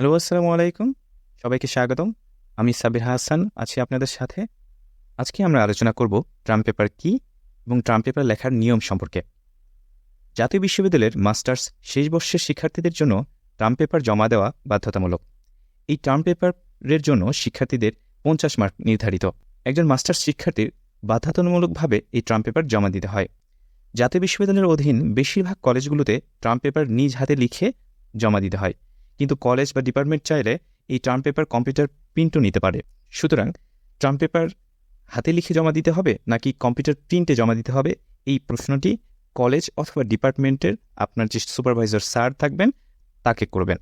Hello, আসসালামু আলাইকুম। সবাইকে স্বাগতম। আমি সাবির হাসান, আছি আপনাদের সাথে। আজকে আমরা আলোচনা করব ট্রাম্প পেপার কী এবং ট্রাম্প পেপার লেখার নিয়ম সম্পর্কে। জাতীয় বিশ্ববিদ্যালয়ের মাস্টার্স শেষ বর্ষের শিক্ষার্থীদের জন্য ট্রাম্প পেপার জমা দেওয়া বাধ্যতামূলক। এই ট্রাম্প পেপারের জন্য শিক্ষার্থীদের পঞ্চাশ মার্ক নির্ধারিত। একজন মাস্টার্স শিক্ষার্থীর বাধ্যতামূলকভাবে এই ট্রাম্প পেপার জমা দিতে হয়। জাতীয় বিশ্ববিদ্যালয়ের অধীন বেশিরভাগ কলেজগুলোতে ট্রাম্প পেপার নিজ হাতে লিখে জমা দিতে হয়। কিন্তু কলেজ বা ডিপার্টমেন্ট চাইলে এই টার্ম পেপার কম্পিউটার প্রিন্টও নিতে পারে। সুতরাং টার্ম পেপার হাতে লিখে জমা দিতে হবে নাকি কম্পিউটার প্রিন্টে জমা দিতে হবে? এই প্রশ্নটি কলেজ অথবা ডিপার্টমেন্টের আপনার যে সুপারভাইজার স্যার থাকবেন, তাকে করবেন।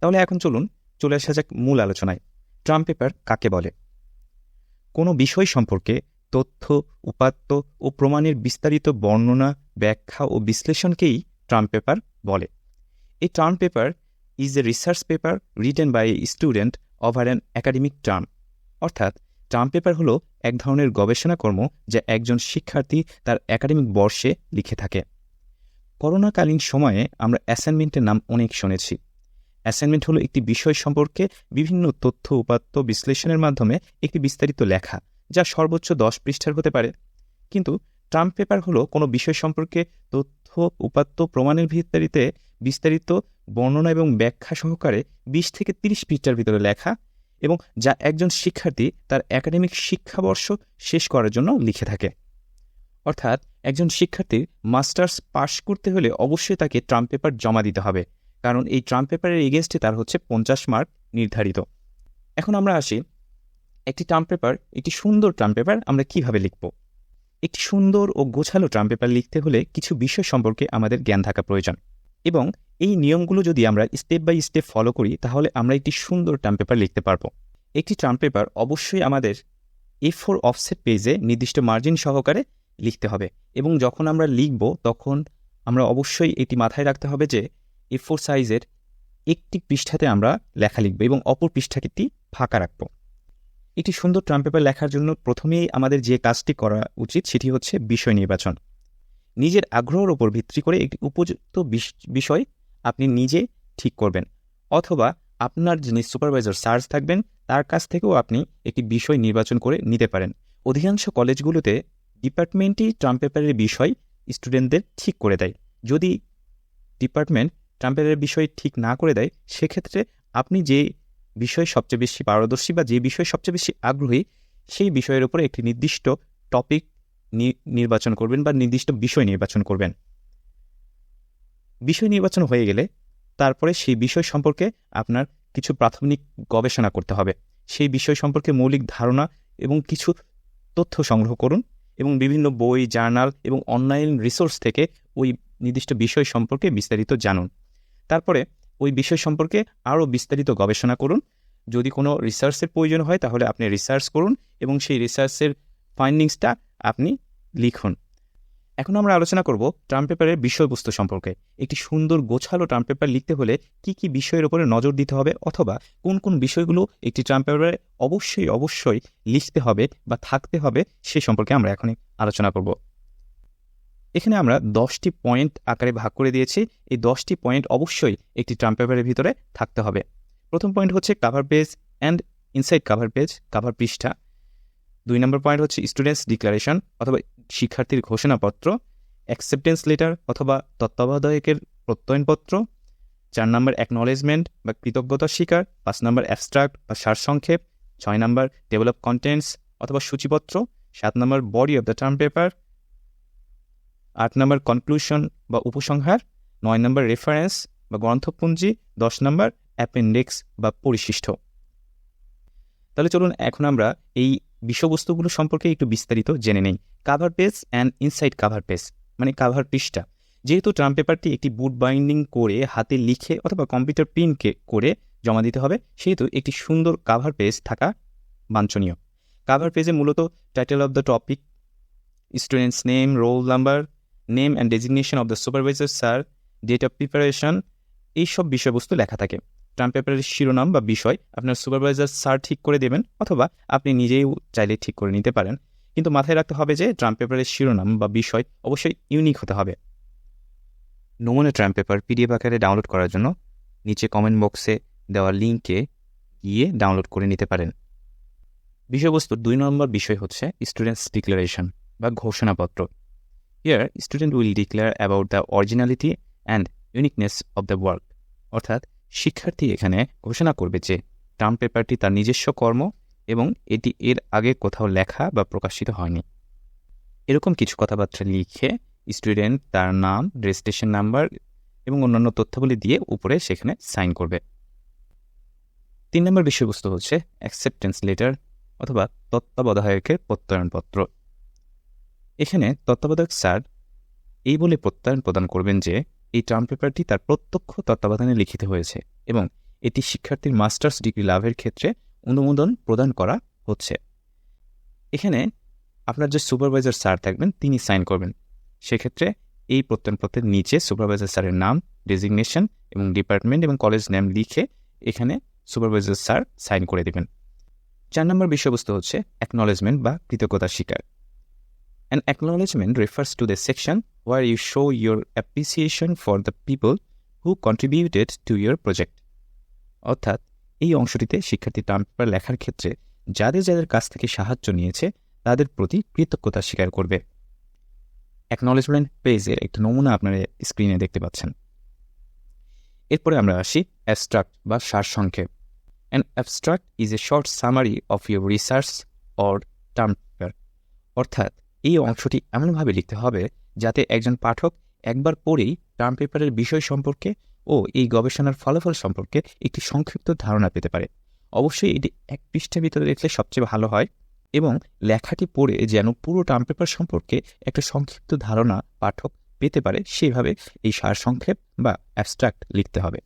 তাহলে এখন চলুন চলে আসা যাক মূল আলোচনায়। ট্রাম পেপার কাকে বলে? কোনো বিষয় সম্পর্কে তথ্য, উপাত্ত ও প্রমাণের বিস্তারিত বর্ণনা, ব্যাখ্যা ও বিশ্লেষণকেই ট্রাম পেপার বলে। এই term paper is a research paper written by a student over an academic term অর্থাৎ টার্ম পেপার হলো এক ধরনের গবেষণা কর্ম যা একজন শিক্ষার্থী তার একাডেমিক বর্ষে লিখে থাকে। করোনাকালীন সময়ে আমরা অ্যাসাইনমেন্টের নাম অনেক শুনেছি। অ্যাসাইনমেন্ট হলো একটি বিষয় সম্পর্কে বিভিন্ন তথ্য, উপাত্ত বিশ্লেষণের মাধ্যমে একটি বিস্তারিত লেখা যা সর্বোচ্চ দশ পৃষ্ঠার হতে পারে। কিন্তু ট্রাম্প পেপার হলো কোনো বিষয় সম্পর্কে তথ্য, উপাত্ত, প্রমাণের ভিত্তিতে বিস্তারিত বর্ণনা এবং ব্যাখ্যা সহকারে বিশ থেকে তিরিশ পৃষ্ঠার ভিতরে লেখা এবং যা একজন শিক্ষার্থী তার একাডেমিক শিক্ষাবর্ষ শেষ করার জন্য লিখে থাকে। অর্থাৎ একজন শিক্ষার্থীর মাস্টার্স পাশ করতে হলে অবশ্যই তাকে ট্রাম্প পেপার জমা দিতে হবে, কারণ এই ট্রাম্প পেপারের এগেনস্টে তার হচ্ছে পঞ্চাশ মার্ক নির্ধারিত। এখন আমরা আসি, একটি ট্রাম্প পেপার, একটি সুন্দর ট্রাম্প পেপার আমরা কীভাবে লিখব? একটি সুন্দর ও গোছালো ট্রাম্প পেপার লিখতে হলে কিছু বিষয় সম্পর্কে আমাদের জ্ঞান থাকা প্রয়োজন। এবং এই নিয়মগুলো যদি আমরা স্টেপ বাই স্টেপ ফলো করি, তাহলে আমরা একটি সুন্দর ট্রাম্প পেপার লিখতে পারব। একটি ট্রাম্প পেপার অবশ্যই আমাদের এ ফোর অফসেট পেজে নির্দিষ্ট মার্জিন সহকারে লিখতে হবে। এবং যখন আমরা লিখব, তখন আমরা অবশ্যই এটি মাথায় রাখতে হবে যে এ ফোর সাইজের একটি পৃষ্ঠাতে আমরা লেখা লিখব এবং অপর পৃষ্ঠাটি ফাঁকা রাখব। একটি সুন্দর ট্রাম্প পেপার লেখার জন্য প্রথমেই আমাদের যে কাজটি করা উচিত সেটি হচ্ছে বিষয় নির্বাচন। নিজের আগ্রহের ওপর ভিত্তি করে একটি উপযুক্ত বিষয় আপনি নিজে ঠিক করবেন অথবা আপনার যিনি সুপারভাইজার সার্চ থাকবেন, তার কাছ থেকেও আপনি একটি বিষয় নির্বাচন করে নিতে পারেন। অধিকাংশ কলেজগুলোতে ডিপার্টমেন্টই ট্রাম্প পেপারের বিষয় স্টুডেন্টদের ঠিক করে দেয়। যদি ডিপার্টমেন্ট ট্রাম্প পেপারের বিষয় ঠিক না করে দেয়, সেক্ষেত্রে আপনি যে বিষয়ে সবচেয়ে বেশি পারদর্শী বা যে বিষয়ে সবচেয়ে বেশি আগ্রহী, সেই বিষয়ের উপরে একটি নির্দিষ্ট টপিক নির্বাচন করবেন বা নির্দিষ্ট বিষয় নির্বাচন করবেন। বিষয় নির্বাচন হয়ে গেলে তারপরে সেই বিষয় সম্পর্কে আপনার কিছু প্রাথমিক গবেষণা করতে হবে। সেই বিষয় সম্পর্কে মৌলিক ধারণা এবং কিছু তথ্য সংগ্রহ করুন এবং বিভিন্ন বই, জার্নাল এবং অনলাইন রিসোর্স থেকে ওই নির্দিষ্ট বিষয় সম্পর্কে বিস্তারিত জানুন। তারপরে ওই বিষয় সম্পর্কে আরও বিস্তারিত গবেষণা করুন। যদি কোনো রিসার্চের প্রয়োজন হয়, তাহলে আপনি রিসার্চ করুন এবং সেই রিসার্চের ফাইন্ডিংসটা আপনি লিখুন। এখন আমরা আলোচনা করব ট্রাম্প পেপারের বিষয়বস্তু সম্পর্কে। একটি সুন্দর গোছালো ট্রাম্প পেপার লিখতে হলে কি কি বিষয়ের ওপরে নজর দিতে হবে অথবা কোন কোন বিষয়গুলো একটি ট্রাম্প পেপারে অবশ্যই অবশ্যই লিখতে হবে বা থাকতে হবে সে সম্পর্কে আমরা এখনই আলোচনা করব। এখানে আমরা দশটি পয়েন্ট আকারে ভাগ করে দিয়েছি। এই দশটি পয়েন্ট অবশ্যই একটি ট্রাম্প পেপারের ভিতরে থাকতে হবে। প্রথম পয়েন্ট হচ্ছে cover page and inside cover page cover পৃষ্ঠা। দুই নম্বর পয়েন্ট হচ্ছে স্টুডেন্টস ডিক্লারেশন অথবা শিক্ষার্থীর ঘোষণাপত্র অ্যাকসেপ্টেন্স লেটার অথবা তত্ত্বাবধায়কের প্রত্যয়নপত্র। চার নম্বর অ্যাকনলেজমেন্ট বা কৃতজ্ঞতা স্বীকার পাঁচ নম্বর অ্যাবস্ট্রাক্ট বা সারসংক্ষেপ। ছয় নম্বর ডেভেলপ কন্টেন্টস অথবা সূচিপত্র। সাত নম্বর body of the term paper আট নম্বর কনক্লুশন বা উপসংহার, নয় নম্বর রেফারেন্স বা গ্রন্থপুঞ্জি, দশ নম্বর অ্যাপেন্ডিক্স বা পরিশিষ্ট। তাহলে চলুন এখন আমরা এই বিষয়বস্তুগুলো সম্পর্কে একটু বিস্তারিত জেনে নেই। Cover page and inside cover page মানে কাভার পৃষ্ঠা। যেহেতু ট্রাম্প পেপারটি একটি বুট বাইন্ডিং করে হাতে লিখে অথবা কম্পিউটার প্রিন্টকে করে জমা দিতে হবে, সেহেতু একটি সুন্দর কাভার পেজ থাকা বাঞ্ছনীয়। কাভার পেজে মূলত title of the topic students name roll number name and designation of the supervisor sir date of preparation এইসব বিষয়বস্তু লেখা থাকে। ট্রাম্প পেপারের শিরোনাম বা বিষয় আপনার সুপারভাইজার স্যার ঠিক করে দেবেন অথবা আপনি নিজেই চাইলে ঠিক করে নিতে পারেন। কিন্তু মাথায় রাখতে হবে যে ট্রাম্প পেপারের শিরোনাম বা বিষয় অবশ্যই ইউনিক হতে হবে। নমুনা ট্রাম্প পেপার পিডিএফ আকারে ডাউনলোড করার জন্য নিচে কমেন্ট বক্সে দেওয়া লিঙ্কে গিয়ে ডাউনলোড করে নিতে পারেন। বিষয়বস্তুর দুই নম্বর বিষয় হচ্ছে স্টুডেন্টস ডিক্লারেশন বা ঘোষণাপত্র। Here student will declare about the originality and uniqueness of the work অর্থাৎ, শিক্ষার্থী এখানে ঘোষণা করবে যে টার্ম পেপারটি তার নিজস্ব কর্ম এবং এটি এর আগে কোথাও লেখা বা প্রকাশিত হয়নি। এরকম কিছু কথাবার্তা লিখে স্টুডেন্ট তার নাম রেজিস্ট্রেশন নাম্বার এবং অন্যান্য তথ্যগুলি দিয়ে উপরে সেখানে সাইন করবে। তিন নম্বর বিষয়বস্তু হচ্ছে অ্যাকসেপ্টেন্স লেটার অথবা তত্ত্বাবধায়কের প্রত্যয়নপত্র। এখানে তত্ত্বাবধায়ক স্যার এই বলে প্রত্যয়ন প্রদান করবেন যে এই টার্ম পেপারটি তার প্রত্যক্ষ তত্ত্বাবধানে লিখিত হয়েছে এবং এটি শিক্ষার্থীর মাস্টার্স ডিগ্রি লাভের ক্ষেত্রে অনুমোদন প্রদান করা হচ্ছে। এখানে আপনার যে সুপারভাইজার স্যার থাকবেন, তিনি সাইন করবেন। সেক্ষেত্রে এই প্রত্যয়নপত্রের নিচে সুপারভাইজার স্যারের নাম, ডেজিগনেশন এবং ডিপার্টমেন্ট এবং কলেজ নেম লিখে এখানে সুপারভাইজার স্যার সাইন করে দেবেন। চার নম্বর বিষয়বস্তু হচ্ছে অ্যাকনলেজমেন্ট বা কৃতজ্ঞতা স্বীকার An acknowledgement refers to the section where you show your appreciation for the people who contributed to your project. অর্থাৎ, এই অংশটিতে শিক্ষার্থী টার্ম পেপার লেখার ক্ষেত্রে যাদের যাদের কাছ থেকে সাহায্য নিয়েছে, তাদের প্রতি কৃতজ্ঞতা স্বীকার করবে। অ্যাকনলেজমেন্ট পেজের একটা নমুনা আপনারা স্ক্রিনে দেখতে পাচ্ছেন। এরপরে আমরা আসি অ্যাবস্ট্রাক্ট বা সারসংক্ষেপ an abstract is a short summary of your research or term paper অর্থাৎ এই অংশটি এমনভাবে লিখতে হবে যাতে একজন পাঠক একবার পড়েই টার্ম পেপারের বিষয় সম্পর্কে ও এই গবেষণার ফলাফল সম্পর্কে একটি সংক্ষিপ্ত ধারণা পেতে পারে। অবশ্যই এটি এক পৃষ্ঠের ভিতরে লিখলে সবচেয়ে ভালো হয় এবং লেখাটি পড়ে যেন পুরো টার্ম পেপার সম্পর্কে একটা সংক্ষিপ্ত ধারণা পাঠক পেতে পারে, সেইভাবে এই সারসংক্ষেপ বা অ্যাবস্ট্রাক্ট লিখতে হবে।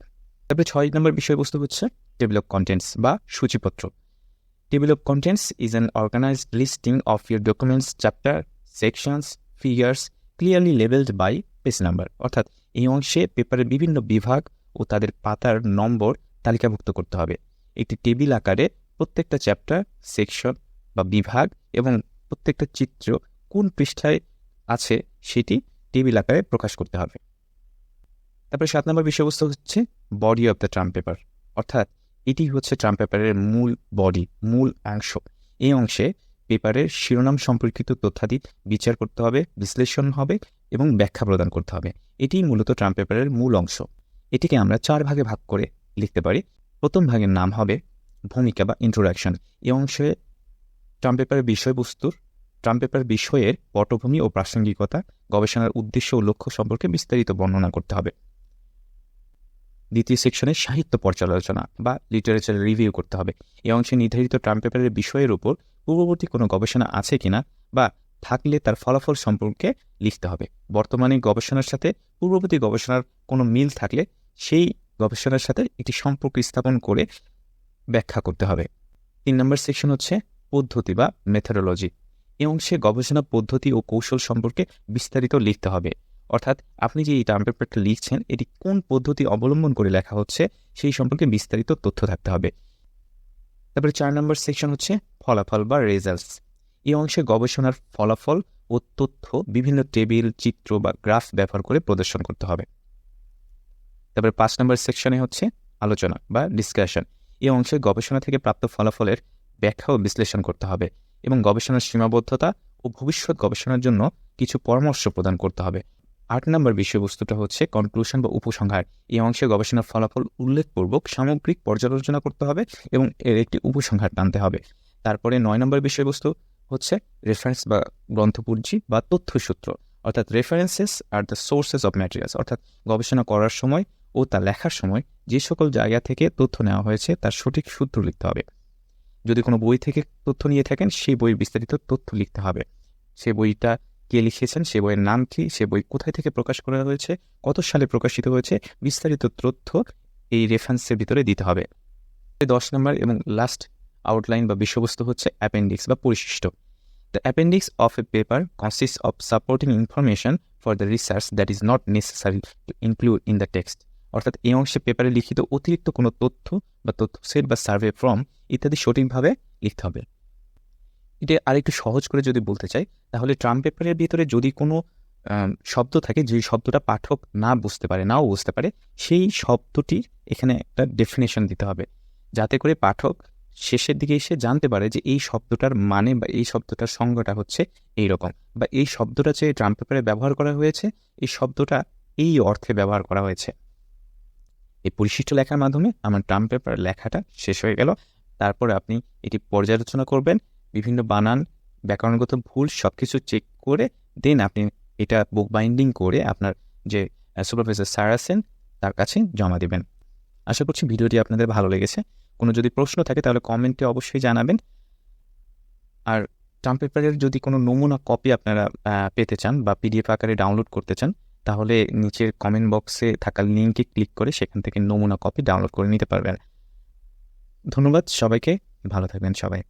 তারপরে ছয় নম্বর বিষয়বস্তু হচ্ছে টেবিল অফ কন্টেন্টস বা সূচিপত্র। Table of contents is an organized listing of your documents chapter, sections, figures clearly labeled by page number. অর্থাৎ এই অংশে পেপারের বিভিন্ন বিভাগ ও তাদের পাতার নম্বর তালিকাভুক্ত করতে হবে। একটি টেবিল আকারে প্রত্যেকটা চ্যাপ্টার সেকশন বা বিভাগ এবং প্রত্যেকটা চিত্র কোন পৃষ্ঠায় আছে সেটি টেবিল আকারে প্রকাশ করতে হবে। তারপরে সাত নম্বর বিষয়বস্তু হচ্ছে body of the term paper অর্থাৎ এটি হচ্ছে ট্রাম্প পেপারের মূল বডি মূল অংশ। এই অংশে পেপারের শিরোনাম সম্পর্কিত তথ্যাদি বিচার করতে হবে, বিশ্লেষণ হবে এবং ব্যাখ্যা প্রদান করতে হবে। এটিই মূলত ট্রাম্প পেপারের মূল অংশ। এটিকে আমরা চার ভাগে ভাগ করে লিখতে পারি। প্রথম ভাগের নাম হবে ভূমিকা বা ইন্ট্রোডাকশন এই অংশে ট্রাম্প পেপারের বিষয়বস্তুর ট্রাম্প পেপার বিষয়ের পটভূমি ও প্রাসঙ্গিকতা, গবেষণার উদ্দেশ্য ও লক্ষ্য সম্পর্কে বিস্তারিত বর্ণনা করতে হবে। দ্বিতীয় সেকশনে সাহিত্য পর্যালোচনা বা লিটারেচার রিভিউ করতে হবে। এই অংশে নির্ধারিত ট্রাম পেপারের বিষয়ের উপর পূর্ববর্তী কোনো গবেষণা আছে কিনা বা থাকলে তার ফলাফল সম্পর্কে লিখতে হবে। বর্তমানে গবেষণার সাথে পূর্ববর্তী গবেষণার কোনো মিল থাকলে সেই গবেষণার সাথে একটি সম্পর্ক স্থাপন করে ব্যাখ্যা করতে হবে। তিন নম্বর সেকশন হচ্ছে পদ্ধতি বা মেথোডোলজি এই অংশে গবেষণা পদ্ধতি ও কৌশল সম্পর্কে বিস্তারিত লিখতে হবে। অর্থাৎ আপনি যে এই টার্ম পেপারটা লিখছেন, এটি কোন পদ্ধতি অবলম্বন করে লেখা হচ্ছে, সেই সম্পর্কে বিস্তারিত তথ্য থাকতে হবে। তারপরে চার নম্বর সেকশন হচ্ছে ফলাফল বা রেজাল্টস এই অংশে গবেষণার ফলাফল ও তথ্য বিভিন্ন টেবিল চিত্র বা গ্রাফ ব্যবহার করে প্রদর্শন করতে হবে। তারপরে পাঁচ নম্বর সেকশনে হচ্ছে আলোচনা বা ডিসকাশন এই অংশে গবেষণা থেকে প্রাপ্ত ফলাফলের ব্যাখ্যা ও বিশ্লেষণ করতে হবে এবং গবেষণার সীমাবদ্ধতা ও ভবিষ্যৎ গবেষণার জন্য কিছু পরামর্শ প্রদান করতে হবে। আট নম্বর বিষয়বস্তুটা হচ্ছে কনক্লুশন বা উপসংহার। এই অংশে গবেষণার ফলাফল উল্লেখপূর্বক সামগ্রিক পর্যালোচনা করতে হবে এবং এর একটি উপসংহার টানতে হবে। তারপরে নয় নম্বর বিষয়বস্তু হচ্ছে রেফারেন্স বা গ্রন্থপুঞ্জি বা তথ্যসূত্র। অর্থাৎ references are the sources of materials অর্থাৎ গবেষণা করার সময় ও তা লেখার সময় যে সকল জায়গা থেকে তথ্য নেওয়া হয়েছে তার সঠিক সূত্র লিখতে হবে। যদি কোনো বই থেকে তথ্য নিয়ে থাকেন, সেই বইয়ের বিস্তারিত তথ্য লিখতে হবে। সে বইটা কে লিখেছেন সে বইয়ের নাম কি? সে বই কোথায় থেকে প্রকাশ করা হয়েছে? কত সালে প্রকাশিত হয়েছে? বিস্তারিত তথ্য এই রেফারেন্সের ভিতরে দিতে হবে। দশ নম্বর এবং লাস্ট আউটলাইন বা বিষয়বস্তু হচ্ছে অ্যাপেন্ডিক্স বা পরিশিষ্ট। The appendix of a paper consist of supporting information for the research that is not necessary to include in the text অর্থাৎ এই অংশে পেপারে লিখিত অতিরিক্ত কোনো তথ্য বা তথ্য সেট বা সার্ভে ফর্ম ইত্যাদি সঠিকভাবে লিখতে হবে। এটা আরেকটু সহজ করে যদি বলতে চাই, তাহলে ট্রাম পেপারের ভিতরে যদি কোনো শব্দ থাকে, যে শব্দটা পাঠক না বুঝতে পারে, নাও বুঝতে পারে, সেই শব্দটির এখানে একটা ডেফিনেশন দিতে হবে। যাতে করে পাঠক শেষের দিকে এসে জানতে পারে যে এই শব্দটার মানে বা এই শব্দটার সংজ্ঞাটা হচ্ছে এই রকম বা এই শব্দটা যে ট্রাম পেপারে ব্যবহার করা হয়েছে, এই শব্দটা এই অর্থে ব্যবহার করা হয়েছে। এই পরিশিষ্ট লেখার মাধ্যমে আমার ট্রাম পেপার লেখাটা শেষ হয়ে গেল। তারপরে আপনি এটি পর্যালোচনা করবেন। বিভিন্ন বানান, ব্যাকরণগত ভুল সব কিছু চেক করে দেন আপনি এটা বুক বাইন্ডিং করে আপনার যে সুপারভাইজার স্যার আছেন, তার কাছে জমা দেবেন। আশা করছি ভিডিওটি আপনাদের ভালো লেগেছে। কোনো যদি প্রশ্ন থাকে তাহলে কমেন্টে অবশ্যই জানাবেন। আর ট্রাম পেপারের যদি কোনো নমুনা কপি আপনারা পেতে চান বা পিডিএফ আকারে ডাউনলোড করতে চান, তাহলে নিচের কমেন্ট বক্সে থাকা লিঙ্কে ক্লিক করে সেখান থেকে নমুনা কপি ডাউনলোড করে নিতে পারবেন। ধন্যবাদ সবাইকে, ভালো থাকবেন সবাই।